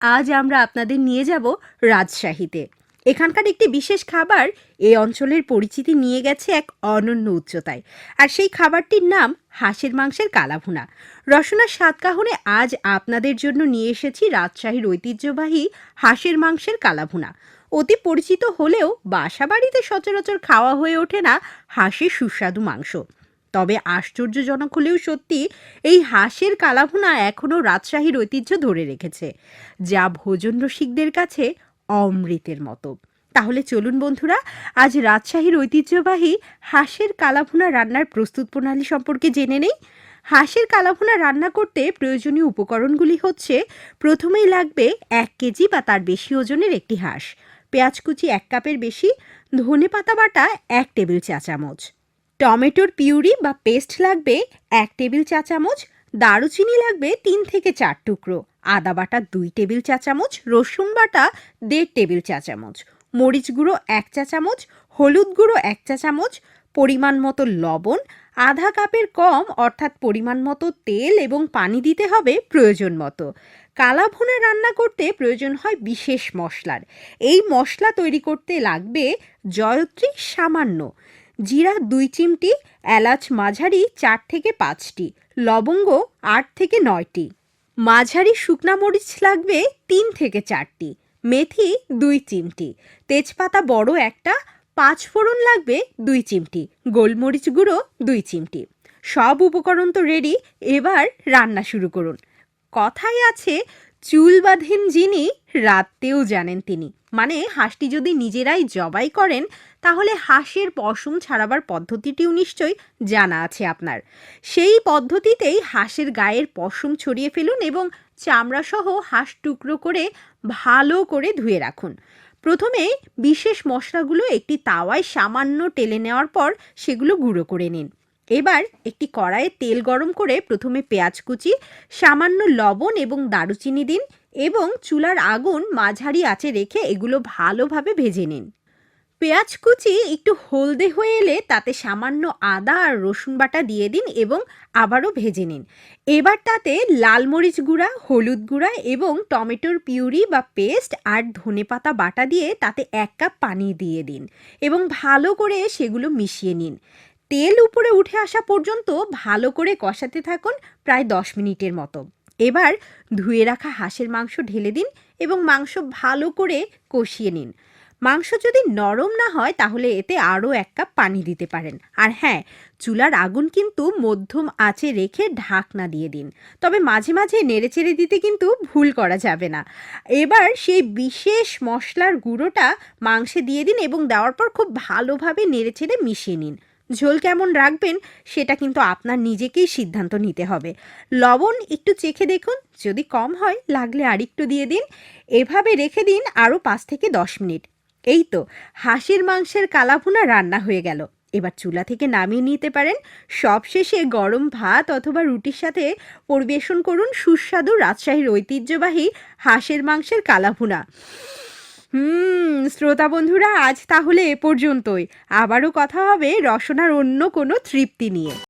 আজ আমরা আপনাদের নিয়ে যাব রাজশাহীতে। এখানকার একটি বিশেষ খাবার এই অঞ্চলের পরিচিতি নিয়ে গেছে এক অনন্য উচ্চতায়। আর সেই খাবারটির নাম হাঁসের মাংসের কালাভুনা। রসনার সাতকাহনে আজ আপনাদের জন্য নিয়ে এসেছি রাজশাহীর ঐতিহ্যবাহী হাঁসের মাংসের কালাভুনা। অতি পরিচিত হলেও বাসাবাড়িতে সচরাচর খাওয়া হয়ে ওঠে না হাঁসের সুস্বাদু মাংস। তবে আশ্চর্যজনক হলেও সত্যি, এই হাঁসের কালাভুনা এখনও রাজশাহীর ঐতিহ্য ধরে রেখেছে, যা ভোজন রসিকদের কাছে অমৃতের মতো। তাহলে চলুন বন্ধুরা, আজ রাজশাহীর ঐতিহ্যবাহী হাঁসের কালাভুনা রান্নার প্রস্তুত প্রণালী সম্পর্কে জেনে নেই। হাঁসের কালাভুনা রান্না করতে প্রয়োজনীয় উপকরণগুলি হচ্ছে, প্রথমেই লাগবে এক কেজি বা তার বেশি ওজনের একটি হাঁস পেঁয়াজ কুচি এক কাপের বেশি ধনে পাতা বাটা এক টেবিল চা চামচ টমেটোর পিউরি বা পেস্ট লাগবে এক টেবিল চা চামচ দারুচিনি লাগবে তিন থেকে চার টুকরো, আদা বাটা দুই টেবিল চা চামচ রসুন বাটা দেড় টেবিল চা চামচ মরিচ গুঁড়ো এক চা চামচ হলুদ গুঁড়ো এক চা চামচ পরিমাণ মতো লবণ, আধা কাপের কম অর্থাৎ পরিমাণ মতো তেল এবং পানি দিতে হবে প্রয়োজন মতো। কালা ভুনা রান্না করতে প্রয়োজন হয় বিশেষ মশলার। এই মশলা তৈরি করতে লাগবে জয়ত্রী সামান্য। জিরা দুই চিমটি, এলাচ মাঝারি চার থেকে পাঁচটি, লবঙ্গ আট থেকে নয়টি। মাঝারি শুকনা মরিচ লাগবে তিন থেকে চারটি, মেথি দুই চিমটি, তেজপাতা বড় একটা, পাঁচ ফোড়ন লাগবে দুই চিমটি, গোলমরিচ গুঁড়ো দুই চিমটি। সব উপকরণ তো রেডি এবার রান্না শুরু করুন। কথায় আছে, চুল বাঁধেন যিনি রাতেও জানেন তিনি। মানে হাঁসটি যদি নিজেরাই জবাই করেন, তাহলে হাঁসের পশম ছাড়াবার পদ্ধতিটিও নিশ্চয়ই জানা আছে আপনার। সেই পদ্ধতিতেই হাঁসের গায়ের পশম ছড়িয়ে ফেলুন এবং চামড়াসহ হাঁস টুকরো করে ভালো করে ধুয়ে রাখুন। প্রথমে বিশেষ মশলাগুলো একটি তাওয়ায় সামান্য টেলে নেওয়ার পর সেগুলো গুঁড়ো করে নিন। এবার একটি কড়াইয়ে তেল গরম করে প্রথমে পেঁয়াজ কুচি, সামান্য লবণ এবং দারুচিনি দিন এবং চুলার আগুন মাঝারি আঁচে রেখে এগুলো ভালোভাবে ভেজে নিন। পেঁয়াজ কুচি একটু হলদে হয়ে এলে তাতে সামান্য আদা আর রসুন বাটা দিয়ে দিন এবং আবারও ভেজে নিন। এবার তাতে লাল মরিচ গুঁড়া, হলুদ গুঁড়া এবং টমেটোর পিউরি বা পেস্ট আর ধনেপাতা বাটা দিয়ে তাতে এক কাপ পানি দিয়ে দিন এবং ভালো করে সেগুলো মিশিয়ে নিন। তেল উপরে উঠে আসা পর্যন্ত ভালো করে কষাতে থাকুন প্রায় দশ মিনিটের মতো। এবার ধুয়ে রাখা হাঁসের মাংস ঢেলে দিন এবং মাংস ভালো করে কষিয়ে নিন। মাংস যদি নরম না হয় তাহলে এতে আরও এক কাপ পানি দিতে পারেন। আর হ্যাঁ চুলার আগুন কিন্তু মধ্যম আঁচে রেখে ঢাকনা দিয়ে দিন। তবে মাঝে মাঝে নেড়েচেড়ে দিতে কিন্তু ভুল করা যাবে না। এবার সেই বিশেষ মশলার গুঁড়োটা মাংসে দিয়ে দিন এবং দেওয়ার পর খুব ভালোভাবে নেড়েচেড়ে মিশিয়ে নিন। ঝোল কেমন রাখবেন সেটা কিন্তু আপনার নিজেকেই সিদ্ধান্ত নিতে হবে। লবণ একটু চেখে দেখুন, যদি কম হয় লাগলে আরেকটু দিয়ে দিন। এভাবে রেখে দিন আরও পাঁচ থেকে দশ মিনিট। এই তো, হাঁসের মাংসের কালাভুনা রান্না হয়ে গেল। এবার চুলা থেকে নামিয়ে নিতে পারেন। সবশেষে গরম ভাত অথবা রুটির সাথে পরিবেশন করুন সুস্বাদু রাজশাহীর ঐতিহ্যবাহী হাঁসের মাংসের কালাভুনা। হুম শ্রোতা বন্ধুরা আজ তাহলে এ পর্যন্তই। আবারও কথা হবে রসনার অন্য কোনো তৃপ্তি নিয়ে।